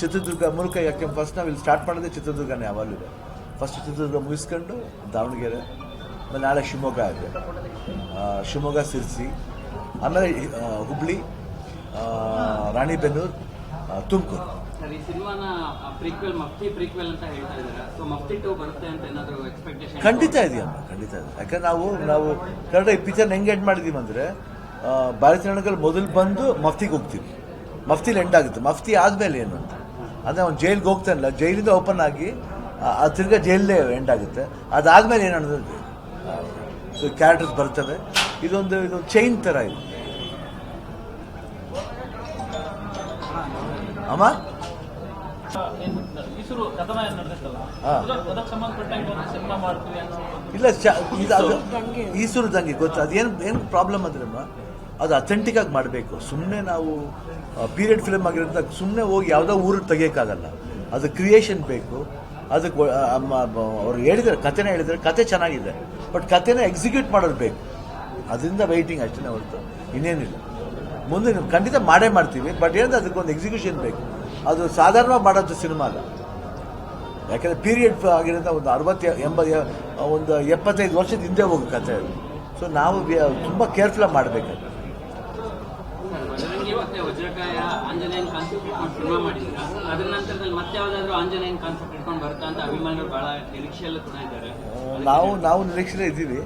ಚಿತ್ರದುರ್ಗ ಮೂಲಕ ಯಾಕೆ ಫಸ್ಟ್ ನಾವು ಇಲ್ಲಿ ಸ್ಟಾರ್ಟ್ ಮಾಡಿದ್ರೆ ಚಿತ್ರದುರ್ಗನೇ ಯಾವಾಗಲೂ ಇದೆ. ಫಸ್ಟ್ ಚಿತ್ರದುರ್ಗ ಮುಗಿಸ್ಕೊಂಡು ದಾವಣಗೆರೆ ಆಮೇಲೆ ನಾಳೆ ಶಿವಮೊಗ್ಗ ಇದೆ ಶಿವಮೊಗ್ಗ ಸಿರ್ಸಿ ಆಮೇಲೆ ಹುಬ್ಳಿ ರಾಣಿಬೆನ್ನೂರು ತುಮಕೂರು. ಖಂಡಿತ ಇದೆಯಮ್ಮ ಖಂಡಿತ ಇದೆ. ಯಾಕಂದ್ರೆ ನಾವು ನಾವು ಕನ್ನಡ ಈ ಪಿಕ್ಚರ್ನ ಹೆಂಗೆ ಎಂಡ್ ಮಾಡಿದೀವಿ ಅಂದರೆ ಭಾರತೀಯ ಮೊದಲು ಬಂದು ಮಫ್ತಿಗೆ ಹೋಗ್ತೀವಿ. ಮಫ್ತಿಲಿ ಎಂಡ್ ಆಗುತ್ತೆ. ಮಫ್ತಿ ಆದಮೇಲೆ ಏನು ಅಂತ? ಅಂದರೆ ಅವ್ನು ಜೈಲಿಗೆ ಹೋಗ್ತಾನಲ್ಲ ಜೈಲಿಂದ ಓಪನ್ ಆಗಿ ಅದು ತಿರ್ಗ ಜೈಲಲ್ಲೇ ಎಂಡ್ ಆಗುತ್ತೆ. ಅದಾದಮೇಲೆ ಏನು ಅನ್ನೋದು? ಸೊ ಕ್ಯಾರೆಕ್ಟರ್ಸ್ ಬರ್ತವೆ. ಇದೊಂದು ಇದೊಂದು ಚೈನ್ ಥರ ಇದೆ. ಅಮ್ಮ? ಇಲ್ಲ ಇದು ಈಸೂರು ದಂಗೆ ಗೊತ್ತು? ಅದೇನು ಏನು ಪ್ರಾಬ್ಲಮ್ ಅಂದ್ರಮ್ಮ? ಅದು ಅಥೆಂಟಿಕ್ ಆಗಿ ಮಾಡಬೇಕು. ಸುಮ್ಮನೆ ನಾವು ಪೀರಿಯಡ್ ಫಿಲಮ್ ಆಗಿರೋದ್ರಿಂದ ಸುಮ್ಮನೆ ಹೋಗಿ ಯಾವುದೋ ಊರಿಗೆ ತೆಗಿಯೋಕ್ಕಾಗಲ್ಲ. ಅದು ಕ್ರಿಯೇಷನ್ ಬೇಕು. ಅದಕ್ಕೆ ಅವ್ರು ಹೇಳಿದ್ದಾರೆ ಕಥೆನ ಹೇಳಿದ್ದಾರೆ, ಕತೆ ಚೆನ್ನಾಗಿದೆ. ಬಟ್ ಕಥೆನ ಎಕ್ಸಿಕ್ಯೂಟ್ ಮಾಡೋದು ಬೇಕು. ಅದರಿಂದ ವೆಯ್ಟಿಂಗ್ ಅಷ್ಟೇ ಹೊರತು ಇನ್ನೇನಿಲ್ಲ. ಮುಂದೆ ಖಂಡಿತ ಮಾಡೇ ಮಾಡ್ತೀವಿ ಬಟ್ ಏನಂದ್ರೆ ಅದಕ್ಕೊಂದು ಎಕ್ಸಿಕ್ಯೂಷನ್ ಬೇಕು. ಅದು ಸಾಧಾರಣವಾಗಿ ಮಾಡೋದು ಸಿನಿಮಾ ಅಲ್ಲ. ಯಾಕಂದ್ರೆ ಪೀರಿಯಡ್ ಆಗಿರೋದ್ರಿಂದ ಒಂದು ಅರವತ್ತು ಎಂಬ ಒಂದು ಎಪ್ಪತ್ತೈದು ವರ್ಷದ ಹಿಂದೆ ಹೋಗೋ ಕಥೆ ಅದು. ಸೊ ನಾವು ತುಂಬ ಕೇರ್ಫುಲ್ಲಾಗಿ ಮಾಡಬೇಕಾದ್ರೆ ಮತ್ತೆ ವಜ್ರಕಾಯ ಆಂಜನೇಯನ್ ಕಾನ್ಸೆಪ್ಟ್ ಇಟ್ಕೊಂಡು ಸಿನಿಮಾ ಮಾಡಿದ್ರ. ಅದ್ರ ನಂತರದಲ್ಲಿ ಮತ್ತೆ ಯಾವ್ದಾದ್ರು ಆಂಜನೇಯನ್ ಕಾನ್ಸೆಪ್ಟ್ ಇಟ್ಕೊಂಡು ಬರ್ತಾ ಅಂತ ಅಭಿಮಾನಿಗಳು ಬಹಳ ನಿರೀಕ್ಷೆಯಲ್ಲೂ ಕೂಡ ಇದ್ದಾರೆ. ನಾವು ನಾವು ನಿರೀಕ್ಷೆ ಇದ್ದೀವಿ.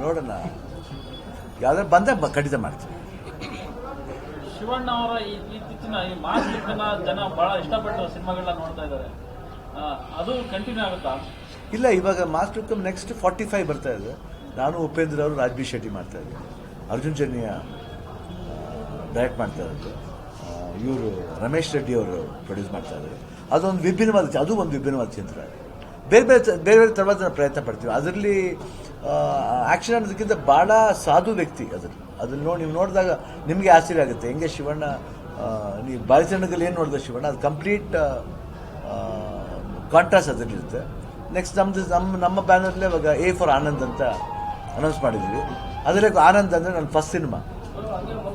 ನೋಡೋಣ. ಯಾವ್ದಾದ್ರು ಬಂದಾಗ ಬ- ಖಂಡಿತ ಮಾಡ್ತೀವಿ. ಶಿವಣ್ಣ ಅವರ ಈ ಇತ್ತೀಚಿನ ಈ ಮಾಸ್ ಜನ ಬಹಳ ಇಷ್ಟಪಟ್ಟು ಸಿನಿಮಾಗಳನ್ನ ನೋಡ್ತಾ ಇದ್ದಾರೆ. ಅದು ಕಂಟಿನ್ಯೂ ಆಗುತ್ತಾ? ಇಲ್ಲ ಇವಾಗ master come next forty five ಬರ್ತಾ ಇದೆ. ನಾನು ಉಪೇಂದ್ರ ಅವರು ರಾಜ್ಬಿ ಶೆಟ್ಟಿ ಮಾಡ್ತಾ ಇದ್ದೀನಿ. ಅರ್ಜುನ್ ಜನ್ಯ ಡೈರೆಕ್ಟ್ ಮಾಡ್ತಾ ಇರೋದು ಇವರು ರಮೇಶ್ ರೆಡ್ಡಿ ಅವರು ಪ್ರೊಡ್ಯೂಸ್ ಮಾಡ್ತಾ ಇದ್ದಾರೆ ಅದೊಂದು ವಿಭಿನ್ನವಾದ ಅದು ಒಂದು ವಿಭಿನ್ನವಾದ ಚಿತ್ರ. ಬೇರೆ ಬೇರೆ ಬೇರೆ ಬೇರೆ ಥರವಾದ ನಾವು ಪ್ರಯತ್ನ ಪಡ್ತೀವಿ. ಅದರಲ್ಲಿ ಆ್ಯಕ್ಷನ್ ಅನ್ನೋದಕ್ಕಿಂತ ಭಾಳ ಸಾಧು ವ್ಯಕ್ತಿ ಅದ್ರಲ್ಲಿ. ಅದನ್ನು ನೋಡಿ ನೀವು ನೋಡಿದಾಗ ನಿಮಗೆ ಆಶ್ಚರ್ಯ ಆಗುತ್ತೆ. ಹೆಂಗೆ ಶಿವಣ್ಣ ನೀವು ಬಾಲಿಸಣ್ಣದಲ್ಲಿ ಏನು ನೋಡಿದೆ ಶಿವಣ್ಣ? ಅದು ಕಂಪ್ಲೀಟ್ ಕಾಂಟ್ರಾಸ್ಟ್ ಅದರಲ್ಲಿರುತ್ತೆ ನೆಕ್ಸ್ಟ್ ನಮ್ಮದು ನಮ್ಮ ನಮ್ಮ ಬ್ಯಾನರ್ಲೇ ಇವಾಗ ಎ ಫಾರ್ ಆನಂದ್ ಅಂತ ಅನೌನ್ಸ್ ಮಾಡಿದ್ವಿ ಅದರಲ್ಲಿ ಆನಂದ್ ಅಂದರೆ ನನ್ನ ಫಸ್ಟ್ ಸಿನಿಮಾ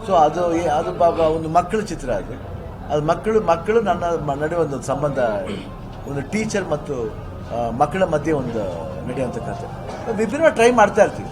ಸೊ ಅದು ಅದು ಒಂದು ಮಕ್ಕಳ ಚಿತ್ರ ಅದು. ಅದು ಮಕ್ಕಳು ಮಕ್ಕಳು ನನ್ನ ನಡುವೆ ಒಂದು ಸಂಬಂಧ, ಒಂದು ಟೀಚರ್ ಮತ್ತು ಮಕ್ಕಳ ಮಧ್ಯೆ ಒಂದು ನಡೆಯುವಂಥ ಕಥೆ. ವಿಭಿನ್ನ ಟ್ರೈ ಮಾಡ್ತಾ ಇರ್ತೀವಿ.